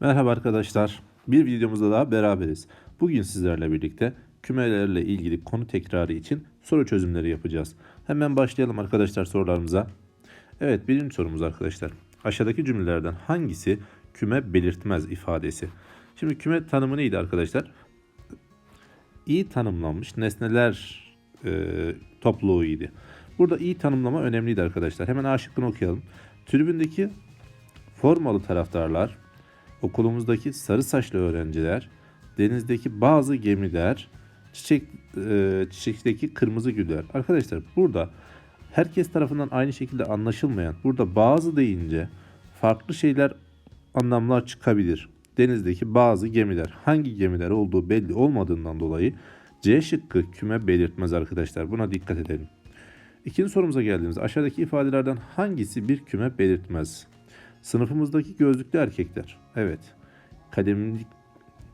Merhaba arkadaşlar. Bir videomuzda daha beraberiz. Bugün sizlerle birlikte kümelerle ilgili konu tekrarı için soru çözümleri yapacağız. Hemen başlayalım arkadaşlar sorularımıza. Evet birinci sorumuz arkadaşlar. Aşağıdaki cümlelerden hangisi küme belirtmez ifadesi? Şimdi küme tanımı neydi arkadaşlar? İyi tanımlanmış nesneler e, topluluğuydu. Burada iyi tanımlama önemliydi arkadaşlar. Hemen A şıkkını okuyalım. Tribündeki formalı taraftarlar, okulumuzdaki sarı saçlı öğrenciler, denizdeki bazı gemiler, çiçek e, çiçekteki kırmızı güller. Arkadaşlar burada herkes tarafından aynı şekilde anlaşılmayan, burada bazı deyince farklı şeyler anlamlar çıkabilir. Denizdeki bazı gemiler, hangi gemiler olduğu belli olmadığından dolayı C şıkkı küme belirtmez arkadaşlar. Buna dikkat edelim. İkinci sorumuza geldiğimizde aşağıdaki ifadelerden hangisi bir küme belirtmez? Sınıfımızdaki gözlüklü erkekler. Evet. Kalemlik,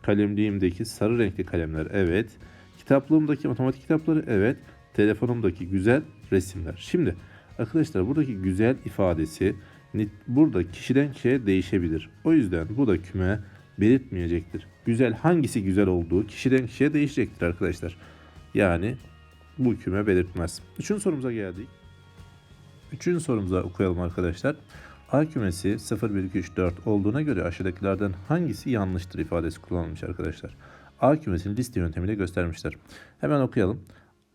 kalemliğimdeki sarı renkli kalemler. Evet. Kitaplığımdaki matematik kitapları. Evet. Telefonumdaki güzel resimler. Şimdi arkadaşlar buradaki güzel ifadesi burada kişiden kişiye değişebilir. O yüzden bu da küme belirtmeyecektir. Güzel hangisi güzel olduğu kişiden kişiye değişecektir arkadaşlar. Yani bu küme belirtmez. Üçüncü sorumuza geldik. Üçüncü sorumuza okuyalım arkadaşlar. A kümesi 0, 1, 2, 3, 4 olduğuna göre aşağıdakilerden hangisi yanlıştır ifadesi kullanılmış arkadaşlar. A kümesini liste yöntemiyle göstermişler. Hemen okuyalım.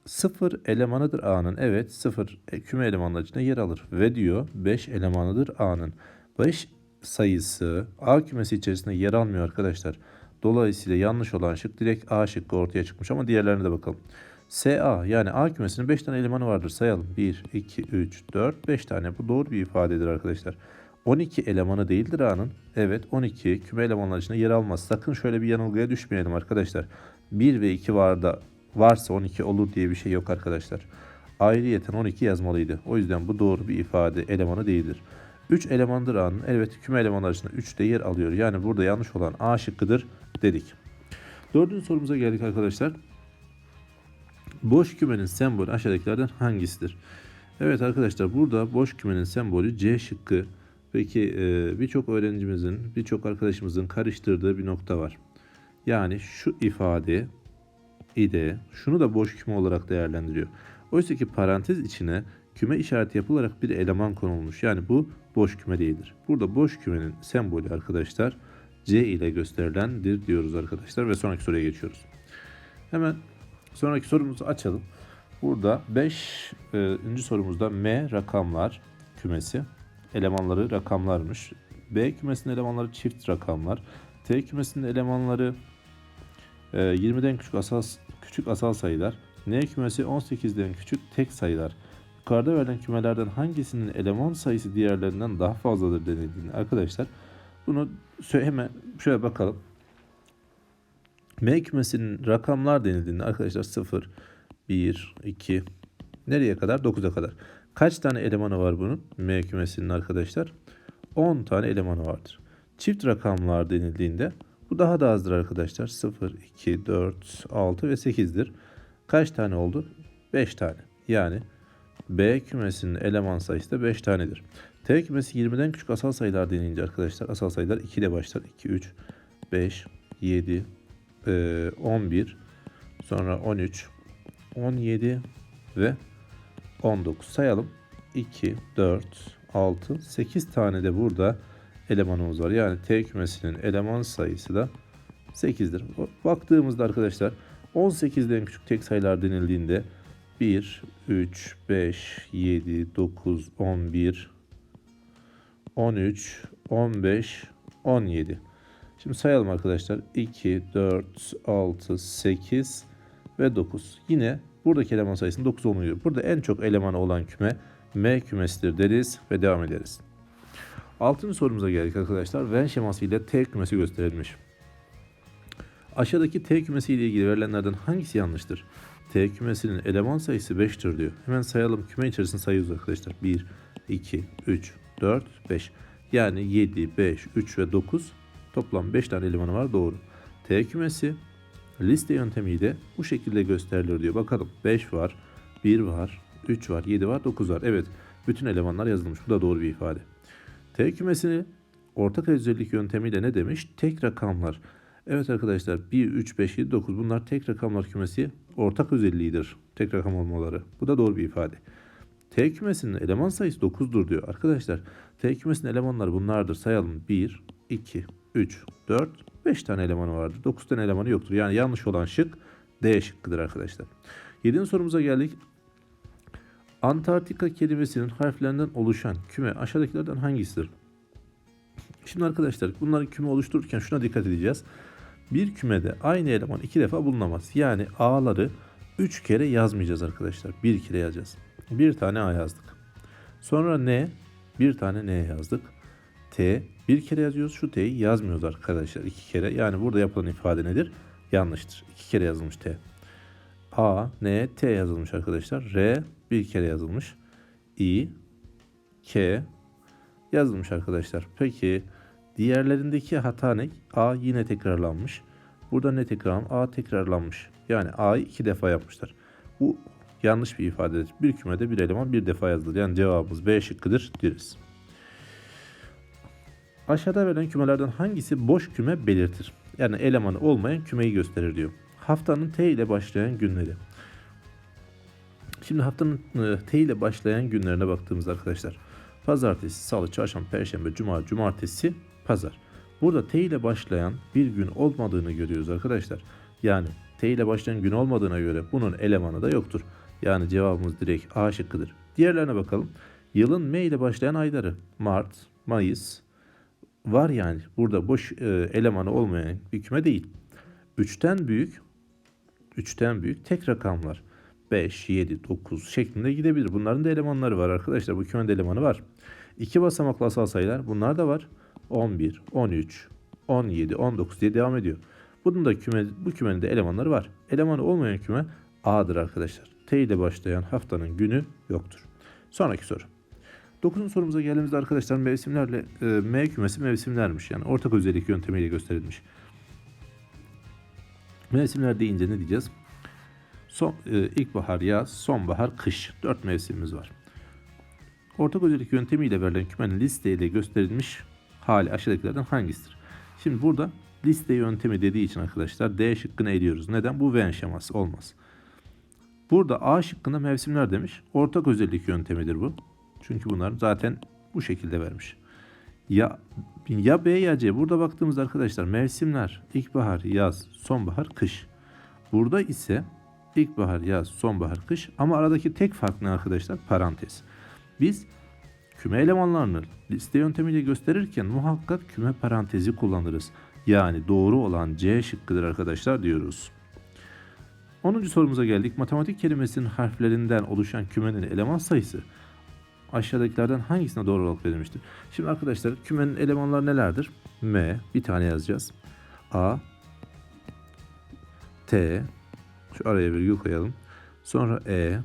0 elemanıdır A'nın. Evet 0 küme elemanlar içinde yer alır. Ve diyor 5 elemanıdır A'nın. 5 sayısı A kümesi içerisinde yer almıyor arkadaşlar. Dolayısıyla yanlış olan şık direkt A şıkkı ortaya çıkmış ama diğerlerine de bakalım. SA yani A kümesinin 5 tane elemanı vardır sayalım. 1, 2, 3, 4, 5 tane. Bu doğru bir ifadedir arkadaşlar. 12 elemanı değildir A'nın. Evet 12 küme elemanlar içinde yer almaz. Sakın şöyle bir yanılgıya düşmeyelim arkadaşlar. 1 ve 2 var da varsa 12 olur diye bir şey yok arkadaşlar. Ayrıyeten 12 yazmalıydı. O yüzden bu doğru bir ifade elemanı değildir. 3 elemandır A'nın. Evet küme elemanlar içinde 3 de yer alıyor. Yani burada yanlış olan A şıkkıdır dedik. Dördüncü sorumuza geldik arkadaşlar. Boş kümenin sembolü aşağıdakilerden hangisidir? Evet arkadaşlar burada boş kümenin sembolü C şıkkı. Peki e, birçok öğrencimizin, birçok arkadaşımızın karıştırdığı bir nokta var. Yani şu ifade ide şunu da boş küme olarak değerlendiriyor. Oysa ki parantez içine küme işareti yapılarak bir eleman konulmuş. Yani bu boş küme değildir. Burada boş kümenin sembolü arkadaşlar C ile gösterilendir diyoruz arkadaşlar ve sonraki soruya geçiyoruz. Hemen Sonraki sorumuzu açalım. Burada 5. sorumuzda M rakamlar kümesi. Elemanları rakamlarmış. B kümesinin elemanları çift rakamlar. T kümesinin elemanları e, 20'den küçük asal küçük asal sayılar. N kümesi 18'den küçük tek sayılar. Yukarıda verilen kümelerden hangisinin eleman sayısı diğerlerinden daha fazladır denildiğini arkadaşlar bunu hemen şöyle bakalım. M kümesinin rakamlar denildiğinde arkadaşlar 0, 1, 2 nereye kadar? 9'a kadar. Kaç tane elemanı var bunun? M kümesinin arkadaşlar 10 tane elemanı vardır. Çift rakamlar denildiğinde bu daha da azdır arkadaşlar. 0, 2, 4, 6 ve 8'dir. Kaç tane oldu? 5 tane. Yani B kümesinin eleman sayısı da 5 tanedir. T kümesi 20'den küçük asal sayılar denince arkadaşlar asal sayılar 2 ile başlar. 2, 3, 5, 7, 11 sonra 13 17 ve 19 sayalım. 2 4 6 8 tane de burada elemanımız var. Yani T kümesinin eleman sayısı da 8'dir baktığımızda arkadaşlar 18'den küçük tek sayılar denildiğinde 1 3 5 7 9 11 13 15 17 Şimdi sayalım arkadaşlar. 2, 4, 6, 8 ve 9. Yine buradaki eleman sayısının 9 oluyor. Burada en çok elemanı olan küme M kümesidir deriz ve devam ederiz. Altıncı sorumuza geldik arkadaşlar. Venn şeması ile T kümesi gösterilmiş. Aşağıdaki T kümesi ile ilgili verilenlerden hangisi yanlıştır? T kümesinin eleman sayısı 5'tir diyor. Hemen sayalım. Küme içerisinde sayıyoruz arkadaşlar. 1, 2, 3, 4, 5. Yani 7, 5, 3 ve 9 Toplam 5 tane elemanı var doğru. T kümesi liste yöntemiyle bu şekilde gösterilir diyor. Bakalım 5 var, 1 var, 3 var, 7 var, 9 var. Evet bütün elemanlar yazılmış. Bu da doğru bir ifade. T kümesini ortak özellik yöntemiyle ne demiş? Tek rakamlar. Evet arkadaşlar 1, 3, 5, 7, 9 bunlar tek rakamlar kümesi ortak özelliğidir. Tek rakam olmaları. Bu da doğru bir ifade. T kümesinin eleman sayısı 9'dur diyor. Arkadaşlar T kümesinin elemanları bunlardır. Sayalım 1, 2, 3, 4, 5 tane elemanı vardır. 9 tane elemanı yoktur. Yani yanlış olan şık D şıkkıdır arkadaşlar. 7. sorumuza geldik. Antarktika kelimesinin harflerinden oluşan küme aşağıdakilerden hangisidir? Şimdi arkadaşlar bunların küme oluştururken şuna dikkat edeceğiz. Bir kümede aynı eleman iki defa bulunamaz. Yani A'ları 3 kere yazmayacağız arkadaşlar. Bir kere yazacağız. Bir tane A yazdık. Sonra N, bir tane N yazdık. T, bir kere yazıyoruz. Şu T'yi yazmıyoruz arkadaşlar. iki kere. Yani burada yapılan ifade nedir? Yanlıştır. İki kere yazılmış T. A, N, T yazılmış arkadaşlar. R bir kere yazılmış. I, K yazılmış arkadaşlar. Peki diğerlerindeki hata ne? A yine tekrarlanmış. Burada ne tekrarlanmış? A tekrarlanmış. Yani A'yı iki defa yapmışlar. Bu yanlış bir ifadedir. Bir kümede bir eleman bir defa yazılır. Yani cevabımız B şıkkıdır deriz. Aşağıda verilen kümelerden hangisi boş küme belirtir? Yani elemanı olmayan kümeyi gösterir diyor. Haftanın T ile başlayan günleri. Şimdi haftanın e, T ile başlayan günlerine baktığımızda arkadaşlar. Pazartesi, salı, çarşamba, perşembe, cuma, cumartesi, pazar. Burada T ile başlayan bir gün olmadığını görüyoruz arkadaşlar. Yani T ile başlayan gün olmadığına göre bunun elemanı da yoktur. Yani cevabımız direkt A şıkkıdır. Diğerlerine bakalım. Yılın M ile başlayan ayları. Mart, Mayıs var yani. Burada boş e, elemanı olmayan bir küme değil. 3'ten büyük 3'ten büyük tek rakamlar. 5, 7, 9 şeklinde gidebilir. Bunların da elemanları var arkadaşlar. Bu kümenin de elemanı var. İki basamaklı asal sayılar bunlar da var. 11, 13, 17, 19 diye devam ediyor. Bunun da küme, bu kümenin de elemanları var. Elemanı olmayan küme A'dır arkadaşlar. T ile başlayan haftanın günü yoktur. Sonraki soru. 9. sorumuza geldiğimizde arkadaşlar mevsimlerle e, M kümesi mevsimlermiş. Yani ortak özellik yöntemiyle gösterilmiş. Mevsimler deyince ne diyeceğiz? Son, e, ilkbahar, yaz, sonbahar, kış. Dört mevsimimiz var. Ortak özellik yöntemiyle verilen kümenin listeyle gösterilmiş hali aşağıdakilerden hangisidir? Şimdi burada liste yöntemi dediği için arkadaşlar D şıkkını eliyoruz. Neden? Bu Venn şeması olmaz. Burada A şıkkında mevsimler demiş. Ortak özellik yöntemidir bu. Çünkü bunlar zaten bu şekilde vermiş. Ya ya B ya C. Burada baktığımızda arkadaşlar mevsimler ilkbahar, yaz, sonbahar, kış. Burada ise ilkbahar, yaz, sonbahar, kış ama aradaki tek fark ne arkadaşlar? Parantez. Biz küme elemanlarını liste yöntemiyle gösterirken muhakkak küme parantezi kullanırız. Yani doğru olan C şıkkıdır arkadaşlar diyoruz. 10. sorumuza geldik. Matematik kelimesinin harflerinden oluşan kümenin eleman sayısı aşağıdakilerden hangisine doğru olarak verilmiştir? Şimdi arkadaşlar kümenin elemanları nelerdir? M bir tane yazacağız. A T şu araya virgül koyalım. Sonra E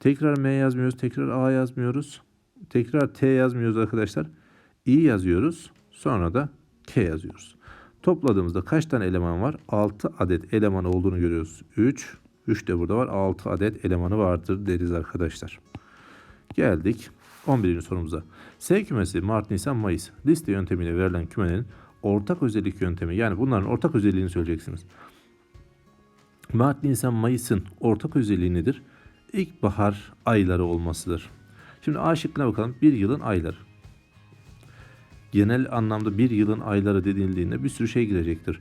Tekrar M yazmıyoruz. Tekrar A yazmıyoruz. Tekrar T yazmıyoruz arkadaşlar. I yazıyoruz. Sonra da K yazıyoruz. Topladığımızda kaç tane eleman var? 6 adet eleman olduğunu görüyoruz. 3. 3 de burada var. 6 adet elemanı vardır deriz arkadaşlar. Geldik 11. sorumuza. S kümesi Mart, Nisan, Mayıs liste yöntemiyle verilen kümenin ortak özellik yöntemi yani bunların ortak özelliğini söyleyeceksiniz. Mart, Nisan, Mayıs'ın ortak özelliği nedir? İlkbahar ayları olmasıdır. Şimdi A şıkkına bakalım. Bir yılın ayları. Genel anlamda bir yılın ayları denildiğinde bir sürü şey girecektir.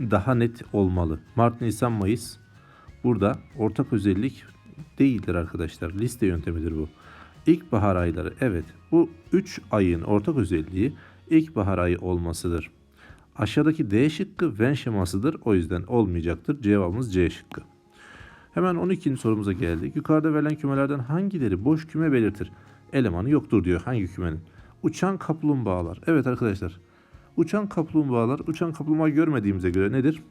Daha net olmalı. Mart, Nisan, Mayıs burada ortak özellik değildir arkadaşlar. Liste yöntemidir bu. İlkbahar ayları evet bu 3 ayın ortak özelliği ilkbahar ayı olmasıdır. Aşağıdaki D şıkkı Venn şemasıdır. O yüzden olmayacaktır. Cevabımız C şıkkı. Hemen 12. sorumuza geldik. Yukarıda verilen kümelerden hangileri boş küme belirtir? Elemanı yoktur diyor hangi kümenin? Uçan kaplumbağalar. Evet arkadaşlar. Uçan kaplumbağalar uçan kaplumbağa görmediğimize göre nedir?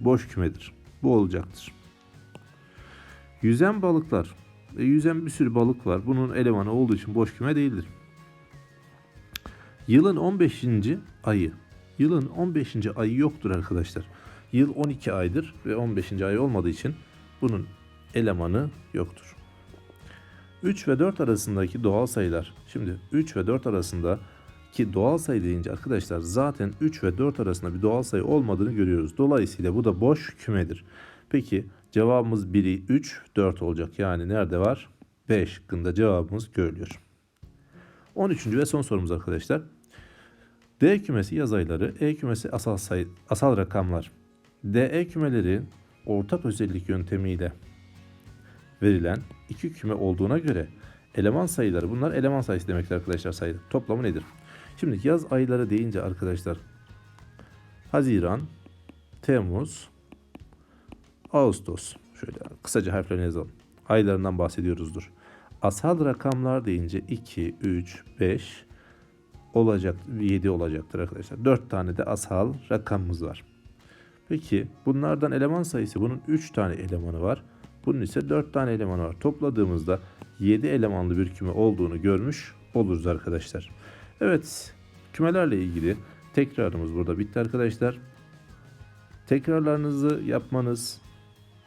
Boş kümedir. Bu olacaktır. Yüzen balıklar. E, yüzen bir sürü balık var. Bunun elemanı olduğu için boş küme değildir. Yılın 15. ayı. Yılın 15. ayı yoktur arkadaşlar. Yıl 12 aydır ve 15. ay olmadığı için bunun elemanı yoktur. 3 ve 4 arasındaki doğal sayılar. Şimdi 3 ve 4 arasında Ki doğal sayı deyince arkadaşlar zaten 3 ve 4 arasında bir doğal sayı olmadığını görüyoruz. Dolayısıyla bu da boş kümedir. Peki cevabımız 1'i 3, 4 olacak. Yani nerede var? 5 şıkkında cevabımız görülüyor. 13. ve son sorumuz arkadaşlar. D kümesi yaz ayları, E kümesi asal sayı, asal rakamlar. DE kümeleri ortak özellik yöntemiyle verilen iki küme olduğuna göre eleman sayıları bunlar eleman sayısı demektir arkadaşlar sayı. Toplamı nedir? Şimdi yaz ayları deyince arkadaşlar Haziran, Temmuz, Ağustos. Şöyle kısaca harflerini yazalım. Aylarından bahsediyoruzdur. Asal rakamlar deyince 2, 3, 5 olacak, 7 olacaktır arkadaşlar. 4 tane de asal rakamımız var. Peki bunlardan eleman sayısı bunun 3 tane elemanı var. Bunun ise 4 tane elemanı var. Topladığımızda 7 elemanlı bir küme olduğunu görmüş oluruz arkadaşlar. Evet kümelerle ilgili tekrarımız burada bitti arkadaşlar. Tekrarlarınızı yapmanız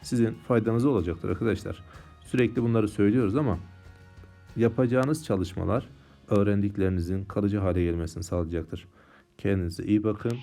sizin faydanıza olacaktır arkadaşlar. Sürekli bunları söylüyoruz ama yapacağınız çalışmalar öğrendiklerinizin kalıcı hale gelmesini sağlayacaktır. Kendinize iyi bakın.